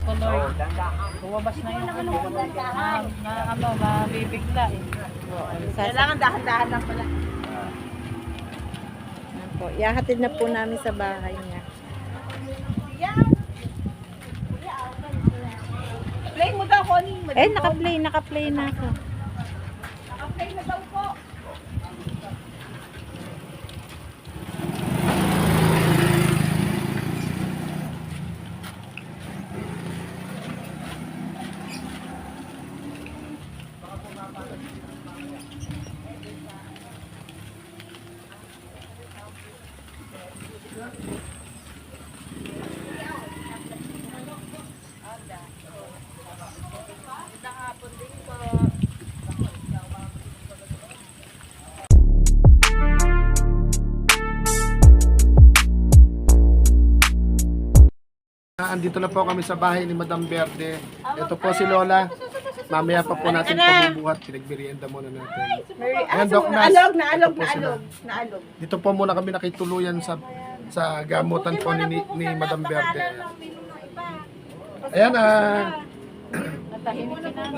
Tuloy. Bumabas na yung ano. Na, na ano, mabibigla eh. Kailangan dahan-dahan lang pala. Yan po. Ihahatid na po namin sa bahay niya. Play mo daw, Connie. Eh, naka-play, naka-play na ako. Andito na po kami sa bahay ni Madam Verde. Ito po si Lola. Mamaya pa po natin pagbubuhat. Pinagmerienda muna natin. Ayan, Doc Nas. Naalog, naalog, Ito po sila. naalog. Naalog. Dito po muna kami nakituluyan sa sa gamutan po ni, ni Madam Verde. Ayan, ah.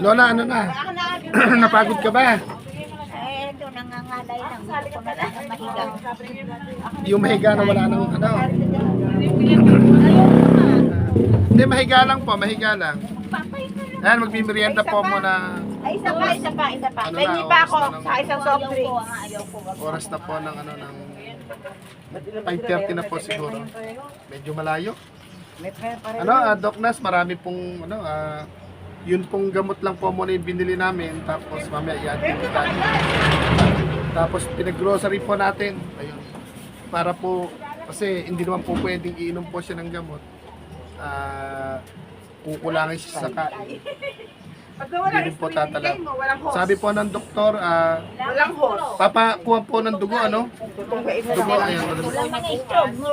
Lola, ano na? Napagod ka ba? Eh, ito, nangangalay lang. Hindi ko na lang mahiga. Yung mahiga na wala nang ano. Hindi, mahiga lang po, mahiga lang. Ayan, magmimerienda po muna. Ay, isa pa, isa pa, isa pa. Ano na, pa ako sa isang soft drinks. Oras na po ng ano ng 5.30 na po siguro. Medyo malayo. Ano, ah, Doc Nas, marami pong ano, ah, yun pong gamot lang po muna yung binili namin. Tapos mamaya i-add. Tapos pinag-grocery po natin. Ayun. Para po, kasi hindi naman po pwedeng iinom po siya ng gamot. Ah, kukulangin siya sa kain. Pag wala Hindi rin po tatalaw. mo, walang host. Sabi po ng doktor, ah, Walang host. papakuha po ng dugo, ano? Tutong kain na Dugo, lang. ayan. ano?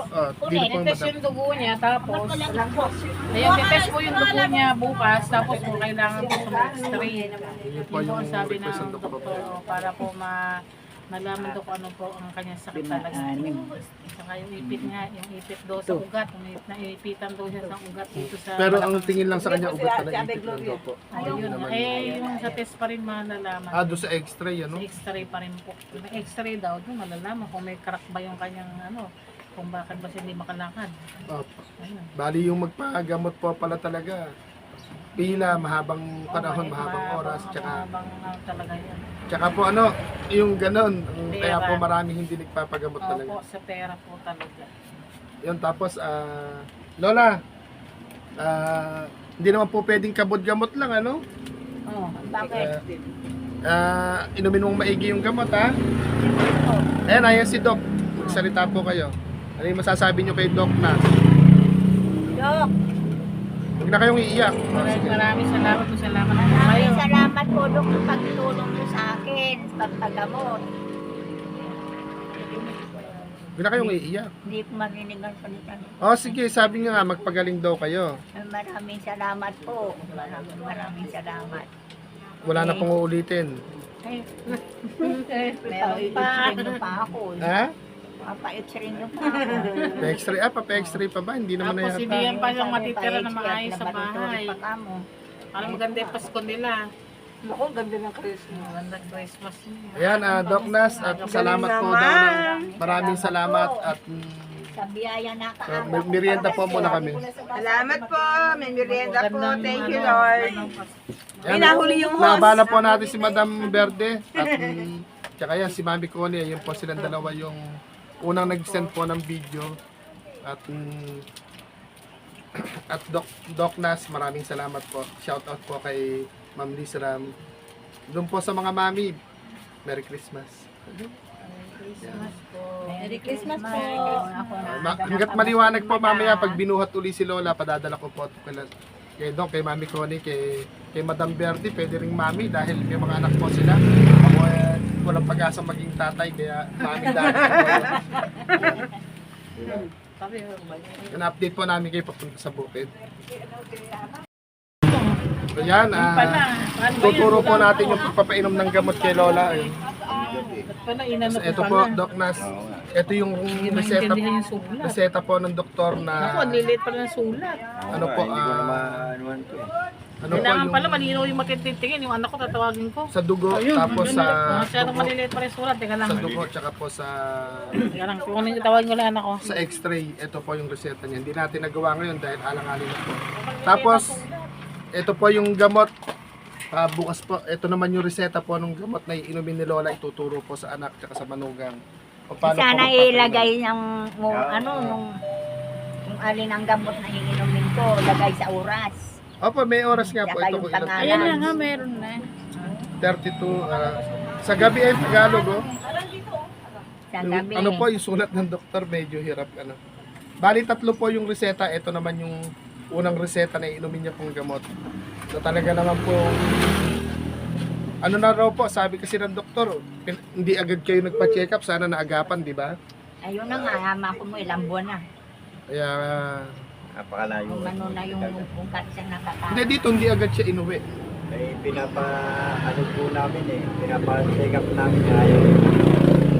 Oh, dito po, Test madam. yung dugo niya, tapos, ayun, test po yung dugo niya bukas, tapos kung kailangan po sa x-ray. Yun po Yun po ang sabi request ng doktor. doktor, para po ma malaman ko kung ano po ang kanyang sakit talaga. Saka yung ipit nga, yung ipit daw sa ugat, yung naipitan daw siya sa ugat dito sa... Pero ang tingin lang sa kanya, ugat na ipit lang daw po. Ayun, eh, yung sa test pa rin malalaman. Ah, doon sa x-ray, ano? Sa x-ray pa rin po. May x-ray daw, doon malalaman kung may crack ba yung kanyang ano, kung bakit ba siya hindi makalakad. Opo. Ayun. Bali yung magpagamot po pala talaga. Pila, mahabang panahon, Oo, mahabang oras, tsaka ah, talaga yun. tsaka po ano, yung ganun. ang- Kaya Pera. po maraming hindi nagpapagamot talaga. Opo, sa pera po talaga. Yun, tapos, ah, Lola, ah, hindi naman po pwedeng kabod-gamot lang, ano? Oh, Bakit? Ah, inumin mong maigi yung gamot, ha? Ayan, ayan si Doc. Magsalita po kayo. Ano yung masasabi nyo kay Doc na? Dok, Huwag na kayong iiyak. maraming, maraming salamat po, salamat po kayo. maraming salamat po, Dok, sa pagtulong niyo sa akin, pagpagamot. Huwag na kayong iiyak. Hindi ko marinig ang salita niyo. Oh, sige, sabi nga nga, magpagaling daw kayo. Maraming salamat po. Maraming maraming salamat. Wala na pong uulitin. Ay, Meron pa. X-ray pa ako. eh. Ha? Papa-x-ray pa. Pa-x-ray? Ah, pa-x-ray pa ba? Hindi naman na Tapos yata. hindi yan pa yung matitira na maayos sa bahay. pa kamo. Parang maganda yung Pasko nila. Ako, ganda ng Christmas. Magandang Christmas niya. Ayan, ah, Doc Nas, at salamat po daw. ng- Maraming salamat at mm, Sa biyaya na so, kaagaw. may merienda po muna kami. Salamat po. May merienda po. Thank you, Lord. Ayan, Inahuli yung host. Nabala po natin si Madam Verde at mm, tsaka yan, si Mami Connie. Ayun po silang dalawa yung unang nag-send po ng video. At mm, at Doc, Doc Nas, maraming salamat po. Shout out po kay Ma'am Liz Ram. Doon po sa mga mami, Merry Christmas. Christmas po. Merry Christmas po. Ma- hanggat maliwanag po mamaya pag binuhat uli si Lola, padadala ko po kay, kay Doc, kay Mami Connie, kay, kay Madam Bertie, pwede ring Mami dahil may mga anak po sila. Ako walang pag-asa maging tatay, kaya Mami dahil. An-update po namin kayo papunta sa bukid. So yan, ah. Ano tuturo po natin yung pagpapainom ng gamot kay Lola. Ayun. So, ito po? Doc Nas. Ito yung reseta, reseta po ng doktor Ako, na ang lilit pala ng sulat. ano po, ah, naman Ano po Kailangan yung pala malinaw yung matitingin. Yung anak ko tatawagin ko. sa dugo, tapos sa Masyadong dugo, maliliit pa rin sulat. Teka lang. sa dugo, tsaka po sa Teka lang. Kukunin ko tawagin ko lang anak ko. sa x-ray, ito po yung reseta niya. Hindi natin nagawa ngayon dahil alang-aling na po. Tapos, ito po yung gamot. Ah, bukas po, ito naman yung reseta po ng gamot na iinumin ni Lola. Ituturo po sa anak at sa manugang. O paano po Sana magpapainom. ilagay ng, mo, ano, nung, kung alin ang gamot na iinumin ko, lagay sa oras. Opo, may oras nga po. Ito po, ilang. Ayan na nga, meron na. 32. ah, sa gabi ay Tagalog, oh. Sa Yung, gabi. ano po, yung sulat ng doktor, medyo hirap. Ano. Bali, tatlo po yung reseta. Ito naman yung unang reseta na inumin niya pong gamot. So talaga naman po, ano na raw po, sabi kasi ng doktor, pin- hindi agad kayo nagpa-check up, sana naagapan, di ba? Ayun na nga, hama ko mo ilang buwan na. Kaya, Napakalayo. Kung ano na yung pungkat siya nakakain. hindi dito, hindi agad siya inuwi. Eh, pinapa, ano po namin eh, pinapa-check up namin ayaw.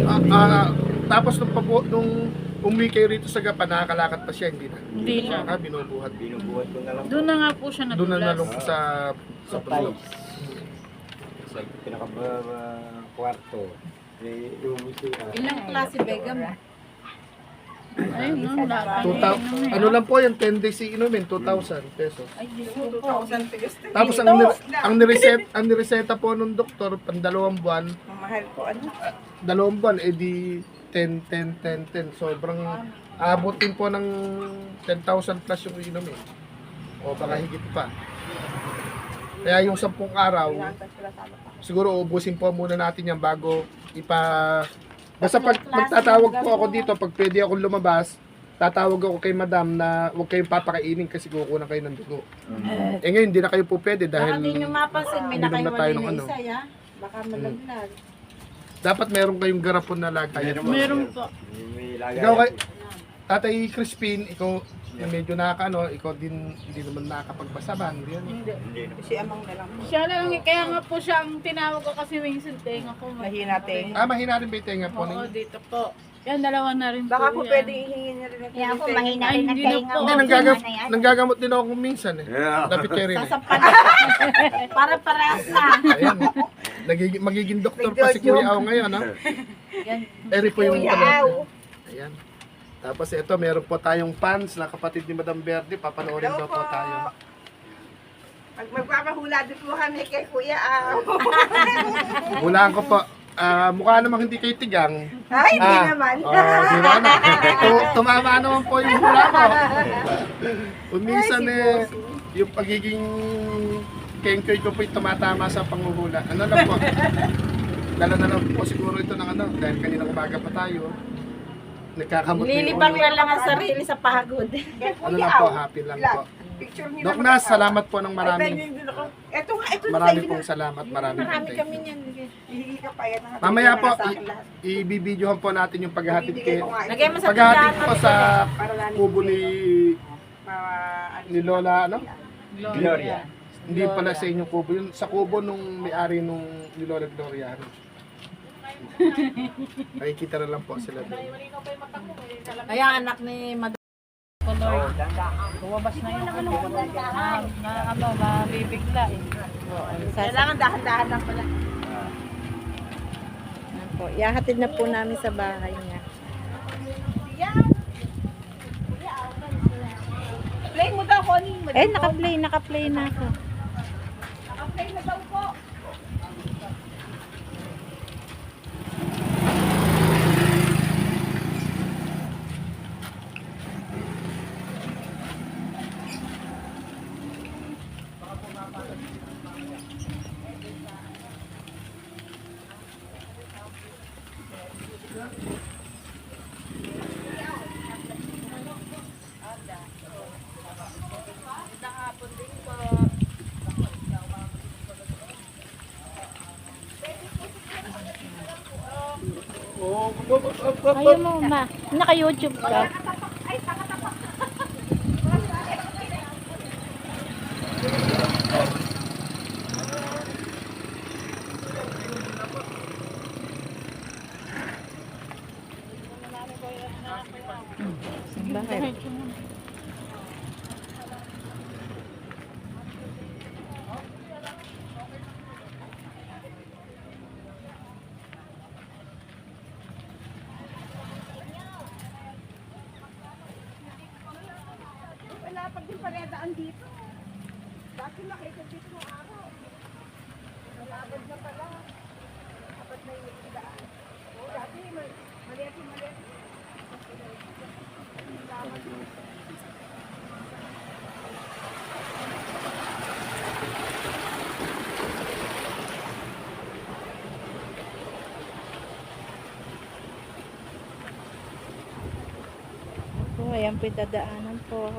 Ah, ah, tapos nung, papu, nung umuwi kayo rito sa Gapan, nakakalakad pa siya, hindi na. Hindi siya. Ah, binubuhat. Binubuhat ko na lang po. Doon na nga po siya Doon na nalung sa, sa bundok. Sa pinaka uh, kwarto. Eh, Ilang klase bega mo? Ayun, no, lahat. 2,000 ano lang po yan, 10 days iinumin, 2,000 pesos. Tapos ang, nire- ang, nireset, ang nireseta po nung doktor, pang dalawang buwan, Mahal ko ano. dalawang buwan, edi 10, 10, 10, 10. Sobrang abutin po ng 10,000 plus yung iinumin. O baka higit pa. Kaya yung 10 araw, siguro ubusin po muna natin yan bago ipa... Basta pag magtatawag po ako dito, pag pwede ako lumabas, tatawag ako kay madam na huwag kayong papakainin kasi kukunan kayo ng dugo. Eh ngayon, hindi na kayo po pwede dahil Baka di nyo mapansin, may uminom na tayo nakaiwalay ng na ano. isa, ya. Baka malaglag. dapat meron kayong garapon na lagay. Meron po. may lagay. Ikaw kay Tatay Crispin, ikaw na medyo nakakano, ikaw din hindi naman nakakapagbasaban. Yan. Hindi na. Si Amang na lang. Siya lang, kaya nga po siya ang tinawag ko kasi minsan tenga ko. Mahina tenga. Ah, mahina rin ba yung tenga po? Oo, dito po. Yan, dalawa na rin Baka po yan. pwede ihingi na rin Kaya ako natin. mahina Ay, rin ang hindi na tenga. po. Hindi, Ano yan? nanggagamot din ako kung minsan eh. Yeah. Dapat kayo rin eh. Sasampan Para parehas na. Ayan. Nagiging, magiging doktor pa si Kuya Aw ngayon, no? Yan. Eri po yung Kuya. Aw. Ayan. Tapos ito, meron po tayong fans na kapatid ni Madam Verde. Papanoorin daw po po. tayo. Pag magpapahula din po kami kay Kuya Aw. Hulaan ko po. Ah, mukha namang hindi kayo tigang. Ay, hindi Ah, naman. Oh, di ba na? Tu- tumama naman po yung hula ko. Kung minsan eh, yung pagiging kengkoy ko po yung tumatama sa panguhula. Ano lang po? Dala na lang po siguro ito ng ano, dahil kanina umaga pa tayo. Nagkakamot na yung Lilibang ulo. na lang ang sarili sa pagod. Ano lang po, happy lang po. Picture niyo Doc naman Nas, ako. salamat po ng Ay, maraming, din ako. Ito nga, ito marami pong salamat, marami pong Marami thank kami you. niyan. Hihingi ka pa yan. Mamaya po, i- ibibidyohan po natin yung paghahatid kay Lagay mo sa paghahatid tindahan po sa kubo ni ano, ni Lola ano? Gloria. Hindi pala sa inyong kubo yun. Sa kubo nung may-ari nung ni Lola Gloria. ano. Nakikita na lang po sila doon. Kaya anak ni Madam Color. Lumabas na yung ano. Na, ano, mabibigla eh. Kailangan dahan-dahan lang pala. Yan po. Na po namin sa bahay niya. Play mo daw, Connie. Eh, naka-play, naka-play na ako. Play na daw po. Ayaw mo, ma. Naka-YouTube ka. Pala daan dito. Dati nakita dito ng araw. Malabad na pala. Dapat na yung daan. Oo, dati mal- maliit yung maliit. Po, ayan dadaanan po.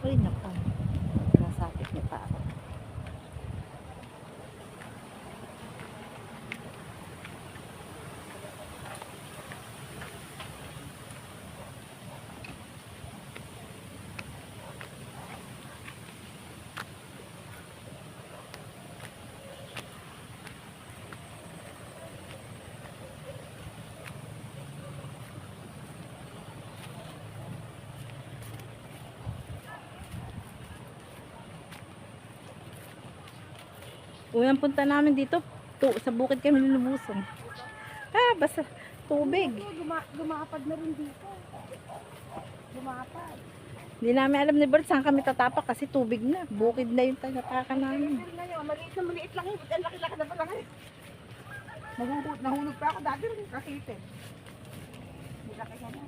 Uy, naku. Nasakit niya pa ako. Unang punta namin dito, to, sa bukid kami lulumusong. Ah, basta tubig. Guma gumapad na rin dito. Gumapad. Hindi namin alam ni Bert saan kami tatapak kasi tubig na. Bukid na yung tinatakan namin. Maliit na maliit lang yun. Ang laki-laki na pala ngayon. Nahulog, pa ako dati rin kasitin. Malaki ka na.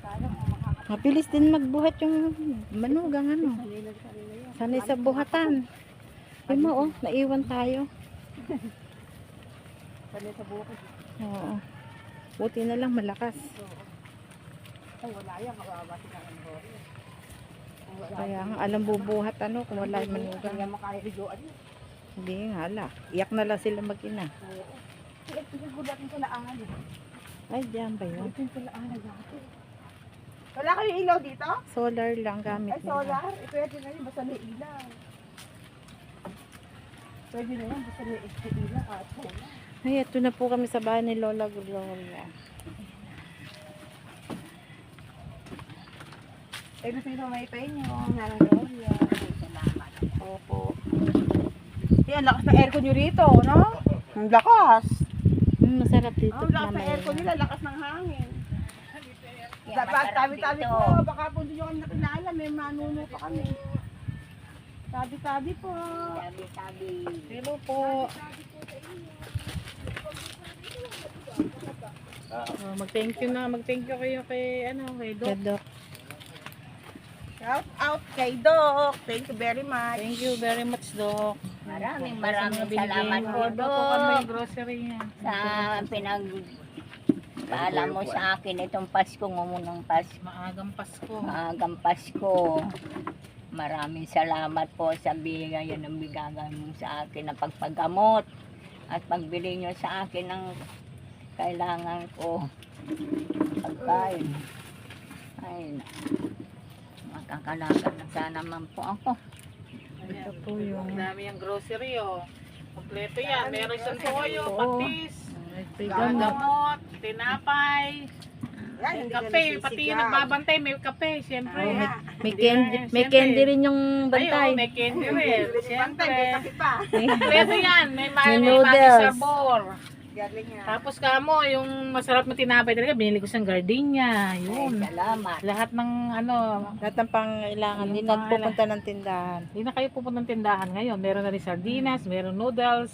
Sana kung makaka- Mabilis din magbuhat yung manugang ano. Sanay sa buhatan. Yung mo oh, naiwan tayo. Sanay sa bukid. Oo. Buti na lang malakas. Ay, wala yan. Kawawa sila ng Gloria. Kung wala Kaya nga alam bubuhat ano kung wala yung Kaya manugang. makahiligoan yun. Hindi nga hala. Iyak na lang sila mag-ina. Sila pinagulatin ko na angal. Ay, diyan ba yun? Ito pala angal dati. Wala kayong ilaw dito? Solar lang gamit Ay, nila. solar. Eh, pwede na yun. Basta may ilaw. Pwede na yun. Basta may ilaw. At solar. Ay, ito na po kami sa bahay ni Lola Gloria. Eh, gusto nyo may penyo. Nanang Gloria. Salamat. Opo. Yan, lakas ng aircon nyo rito, no? Ang lakas. Mm, masarap dito. Ang lakas ng aircon nila, lakas ng hangin. Dapat tabi-tabi po, baka po hindi nyo kami nakilala, may manuno pa kami. Tabi-tabi po. Sabi-sabi. Hello po. Oh, mag-thank you na, mag-thank you kayo kay ano, kay Doc. Doc. Shout out kay Doc. Thank you very much. Thank you very much, Doc. Maraming maraming salamat po, Ito po kami Dok. yung grocery niya. Sa pinag paalam mo sa akin itong Pasko, ngumunang Pasko. Maagang Pasko. Maagang Pasko. Maraming salamat po sa bigay ng bigagan mo sa akin ng pagpagamot at pagbili nyo sa akin ng kailangan ko pagkain. Ay, makakalagan na sana man po ako. Ito po yung Ang dami yung grocery, oh. Kompleto yan. Meron siyang toyo, patis, may gamot. gamot, tinapay, ka kape. Pati yung nagbabantay, may kape, siyempre. Oh, may, may candy, may candy rin yung Ay, bantay. oh, may candy rin. Siyempre. Kompleto yan. May, ma- May sabor. Tapos kamo, yung masarap na tinapay talaga, binili ko siyang gardenia. Ay, Yun. salamat. Lahat ng ano, Lahat ng pangailangan. Hindi Yung na pupunta ng tindahan. Hindi na kayo pupunta ng tindahan ngayon. Meron na rin sardinas, meron noodles.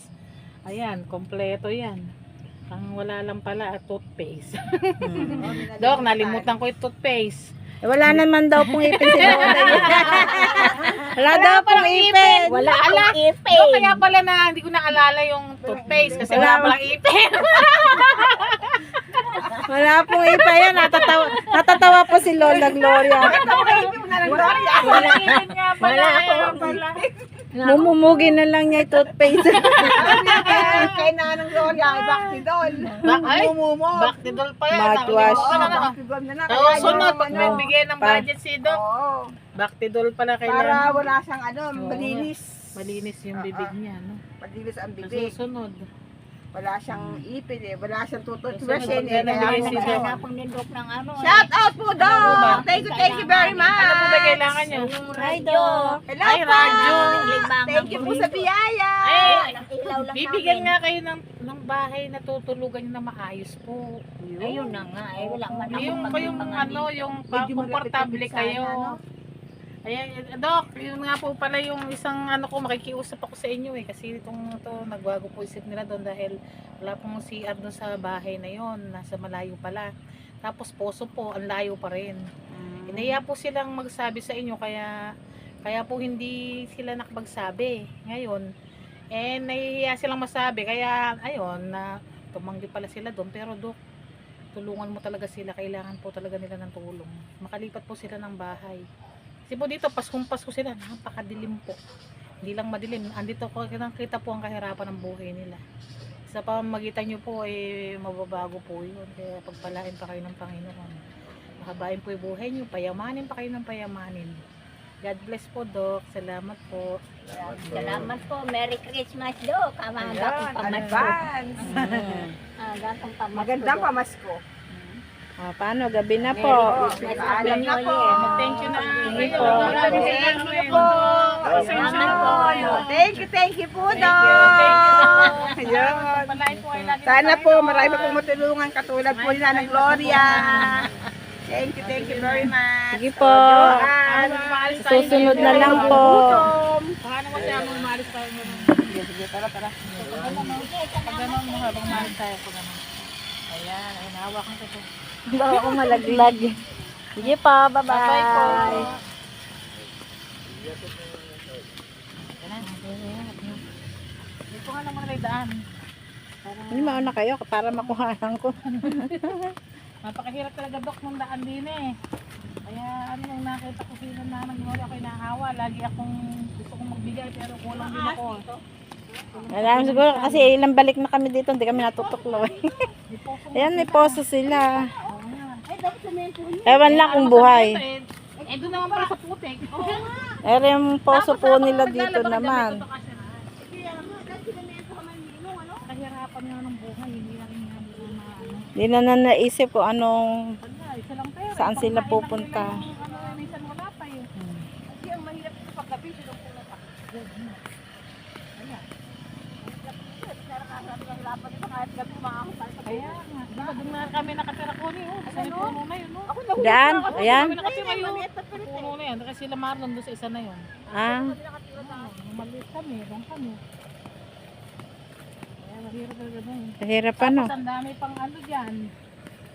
Ayan, kompleto yan. Ang wala lang pala, toothpaste. Hmm. Dok, nalimutan ko yung toothpaste. Eh, wala naman daw pong ipin si Lola. wala daw pong ipin. Wala akong Dok, ipin. kaya pala na hindi ko naalala yung toothpaste kasi wala palang ipin. Wala pong ipin. Yan, natatawa, natatawa po si Lola Gloria. Wala ipin nga pala. Wala Wala akong- pala. Mumumugi na lang niya yung toothpaste. Kay Nanang Gloria, ay Bactidol. Bak ay, Mumumo. Baktidol pa yan. Mouthwash. Nakalimutan na na. Bactidol na na. Oo, Kaya sunod. Pag ano, nagbigay ng Pa- budget si Doc, Oo. Baktidol pala Para kailangan. wala siyang ano, Oo. malinis. Malinis yung bibig niya, no? Malinis ang bibig. susunod. Wala siyang ipin eh. Wala siyang Susunod, tututbrush eh. Kaya ano, Doc. Wala akong nindok ng ano. eh. Shout out po, Ano? Doc! Thank you, thank you very much! Ano po ba kailangan niyo? Hi, Doc. Hello Ay, po! radyo. Thank you po sa biyaya! Ay, bibigyan nga kayo ng, ng bahay na tutulugan niyo na maayos po. Ayun na nga, eh, wala man akong Yung yung pagpapangalan. ano, yung komportable kayo. Ayan, eh, Dok, yun nga po pala yung isang ano ko, makikiusap ako sa inyo eh. Kasi itong to, nagbago po isip nila doon dahil wala pong CR doon sa bahay na yon Nasa malayo pala. Tapos poso po, ang layo pa rin. Inaya po silang magsabi sa inyo kaya kaya po hindi sila nakapagsabi ngayon. Eh nahihiya silang masabi kaya ayun na tumanggi pala sila doon pero dok tulungan mo talaga sila kailangan po talaga nila ng tulong. Makalipat po sila ng bahay. Kasi po dito paskong pasko sila napakadilim po. Hindi lang madilim. Andito ko kita po ang kahirapan ng buhay nila. Sa pamamagitan nyo po ay mababago po yun. Kaya pagpalain pa kayo ng Panginoon. Mahabain po yung buhay nyo. Payamanin pa kayo ng payamanin. God bless po, Doc. Salamat po. Salamat po. Merry Christmas, Dok. Amaga kong pamasko. Advance. Mm. Aga kong pamasko. Magandang pamasko. Ah, paano? Gabi na po. Happy na po. Thank you na Thank you. Thank po. Po. Thank you, thank you po, Thank you. Thank you. Ayun. Po lagi ng Sana po marami pong matulungan katulad po ni Nanang Gloria. Thank you, thank you very much. Sige po. Susunod na lang po. Paano mo siya mo maalis tayo? Sige, sige, tara, tara. Pag ganun, mo habang maalis tayo, pag ganun. Ayan, ayun, hawakan ko po. Baka ako malaglag. Sige po, Bye-bye po. bye-bye. Ayan, Dito nga naman may daan. Hindi mauna kayo para makuhanan ko. Napakahirap talaga dok ng daan din eh. Kaya ano yung nakita ko sila na nang ako inahawa. Lagi akong gusto kong magbigay pero kulang din ako. Alam siguro kasi ilang balik na kami dito, hindi kami po ako Ayan, may poso sila. Ewan lang kung buhay. Eh, eh doon naman pala sa putik. Pero yung poso po nila dito naman. Kahirapan nga ng buhay. Hindi na rin. Hindi na na naisip kung anong. Saan sila pupunta? nila yung Ano, minsan wala pa eh. Kasi ang mahirap sa paggabi, sinong po na Kaya nga. Di ba doon na kami nakatira ko ni oh. Sa puno na yun oh. Na ayan. Kami nakatira yun. Puno na yun. Kasi sila Marlon doon sa isa na yun. Ah, Maliit kami, doon kami. Mahirap talaga doon. ano. Tapos ang dami pang ano dyan.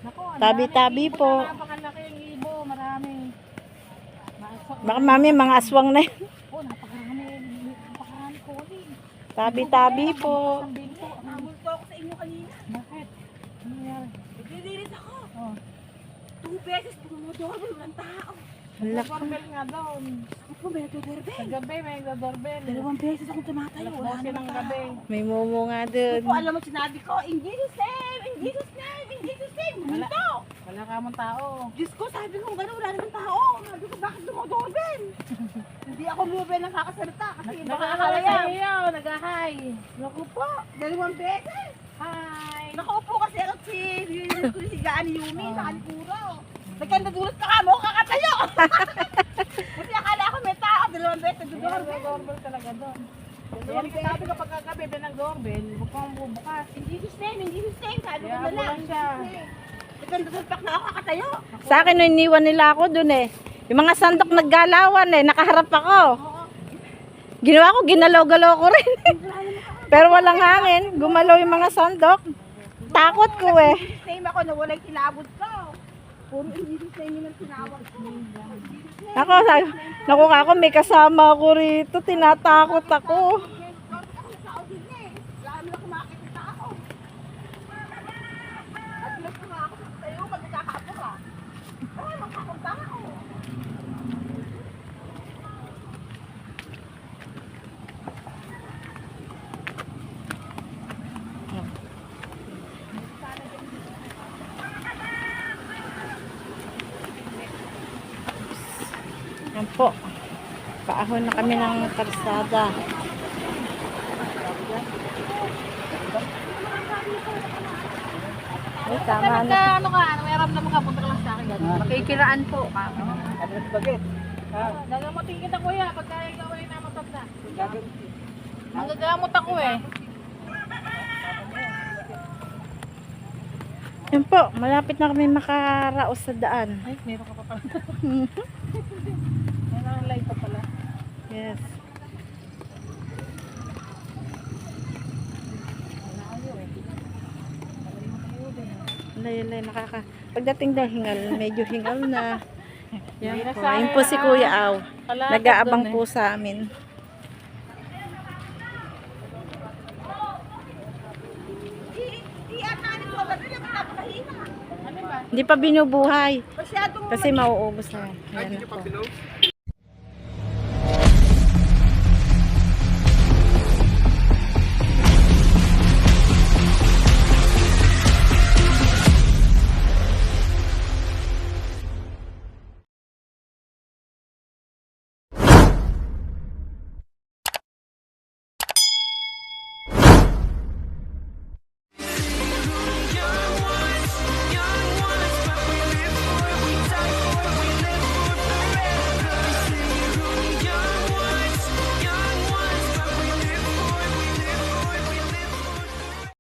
Ang Tabi-tabi po. Napakalaki yung ibo, marami. Baka mami, mga aswang na yun. Oh, napakarami. Napakarami ko ulit. Tabi-tabi po. Ang binto. Namulto ako sa inyo kanina. Bakit? Ano nangyari? Nagdidirit ako. Oh. Two beses pumudor, walang tao. Hala. Doorbell nga doon. Ako, may nagdodoorbell. Sa gabi may doorbell. Dalawang beses akong tumatayo. Wala 12 namang ng tao. gabi. May momo nga Hindi dun. ko alam ang sinabi ko, in Jesus name, in Jesus name, in Jesus name. Huminto. Wala ka mong tao. Diyos ko, sabi ko gano'n, wala namang tao. Sabi ko, bakit dumodoorbell? Hindi ako lumabel ng kakasalita kasi baka akala Nag-ahalaya. yan. Iyo, nag-hi. Naku po, dalawang beses. Hi. Nakaupo kasi ako si, ko si Gaan Yumi, sa Kalikuro. Nagkandadulat ka ka mo, kakatayo. kasi akala ko may tao, dalawang beses May nagdodoorbell. doorbell talaga doon. Kaya sabi ko pagkagabi may nag-doorbell, huwag kang bubukas. In Jesus name, in Jesus name, sabi ko na lang. Nagkandadulat na ako, kakatayo. Sa akin, nung iniwan nila ako dun eh. Yung mga sandok naggalawan eh, nakaharap ako. Ginawa ko, ginalaw-galaw ko rin. Pero walang hangin, gumalaw yung mga sandok. Takot ko eh. In Jesus name ako na wala'y kilabot ko. Ako, naku ako, may kasama ako rito, tinatakot ako. Yan Paahon na kami ng karsada. Ay, tama na. Ano ka, ano, may ramdaman ka, punta ka lang sa akin. ganun. Makikiraan po. Gagamutin kita kuya, pagka ikaw ay namatag na. Magagamot ako eh. Yun po, malapit na kami makaraos sa daan. Ay, meron ka pa pala. May live pa pala. Yes. Lay, lay, nakaka... Pagdating daw hingal, medyo hingal na. Yan na po. Ayun po si Kuya Aw. Kalakad Nag-aabang po sa amin. Hindi pa binubuhay. Kasi mauubos na. Ay, hindi na pa?